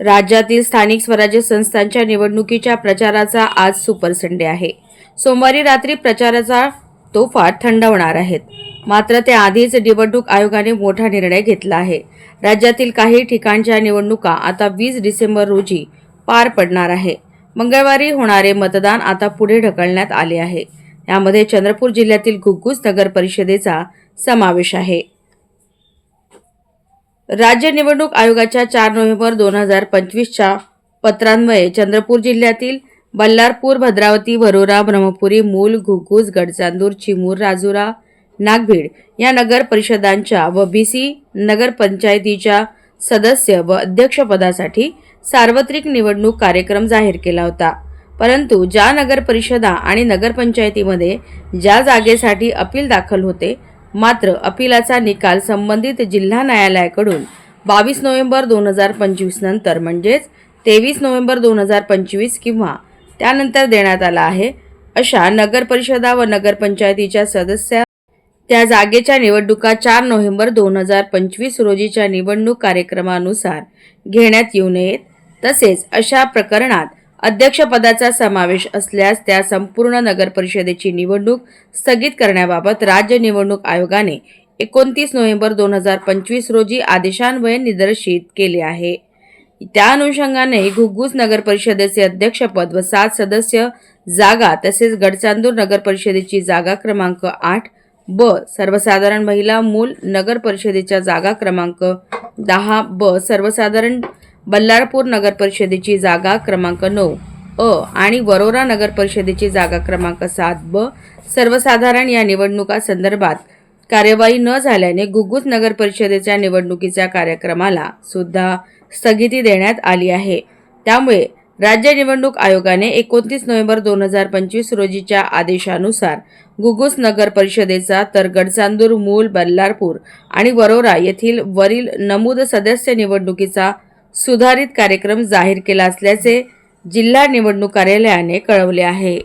राज्यातील स्थानिक स्वराज्य संस्थांच्या निवडणुकीच्या प्रचाराचा आज सुपर संडे आहे. सोमवारी रात्री प्रचाराचा तोफा थंडवणार आहेत. मात्र त्याआधीच निवडणूक आयोगाने मोठा निर्णय घेतला आहे. राज्यातील काही ठिकाणच्या निवडणुका आता वीस डिसेंबर रोजी पार पडणार आहे. मंगळवारी होणारे मतदान आता पुढे ढकलण्यात आले आहे. यामध्ये चंद्रपूर जिल्ह्यातील घुग्गुस नगर परिषदेचा समावेश आहे. राज्य निवडणूक आयोगाच्या चार नोव्हेंबर दोन हजार पंचवीसच्या पत्रान्वये चंद्रपूर जिल्ह्यातील बल्लारपूर भद्रावती वरोरा ब्रह्मपुरी मूल घुग्गुस गडचांदूर चिमूर राजुरा नागभीड या नगर परिषदांच्या व बी सी नगरपंचायतीच्या सदस्य व अध्यक्षपदासाठी सार्वत्रिक निवडणूक कार्यक्रम जाहीर केला होता. परंतु ज्या नगर परिषदा आणि नगरपंचायतीमध्ये ज्या जागेसाठी अपील दाखल होते मात्र अपिलाचा निकाल संबंधित जिल्हा न्यायालयाकडून बावीस नोव्हेंबर दोन हजार पंचवीस नंतर म्हणजेच तेवीस नोव्हेंबर दोन हजार पंचवीस किंवा त्यानंतर देण्यात आला आहे अशा नगरपरिषदा व नगरपंचायतीच्या सदस्य त्या जागेच्या निवडणुका चार नोव्हेंबर दोन हजार पंचवीस रोजीच्या निवडणूक कार्यक्रमानुसार घेण्यात येऊ नयेत. तसेच अशा प्रकरणात अध्यक्षपदाचा समावेश असल्यास त्या संपूर्ण नगर परिषदेची निवडणूक स्थगित करण्याबाबत राज्य निवडणूक आयोगाने एकोणतीस नोव्हेंबर दोन हजार पंचवीस रोजी आदेशान्वये निदर्शित केले आहे. त्या अनुषंगाने घुग्गुस नगर परिषदेचे अध्यक्षपद व सात सदस्य जागा तसेच गडचांदूर नगर परिषदेची जागा क्रमांक आठ ब सर्वसाधारण महिला मूल नगर परिषदेच्या जागा क्रमांक दहा ब सर्वसाधारण बल्लारपूर नगर परिषदेची जागा क्रमांक नऊ अ आणि वरोरा नगर परिषदेची जागा क्रमांक सात ब. सर्वसाधारण या निवडणुका संदर्भात कार्यवाही न झाल्याने गुगुत नगर परिषदेच्या निवडणुकीच्या कार्यक्रमाला सुद्धा स्थगिती देण्यात आली आहे. त्यामुळे राज्य निवडणूक आयोगाने एकोणतीस नोव्हेंबर दोन हजार पंचवीस रोजीच्या आदेशानुसार गुगुस नगर परिषदेचा तर गडचांदूर मूल बल्लारपूर आणि वरोरा येथील वरील नमूद सदस्य निवडणुकीचा सुधारित कार्यक्रम जाहीर केला असल्याचे जिल्हा निवडणूक कार्यालयाने कळवले आहे.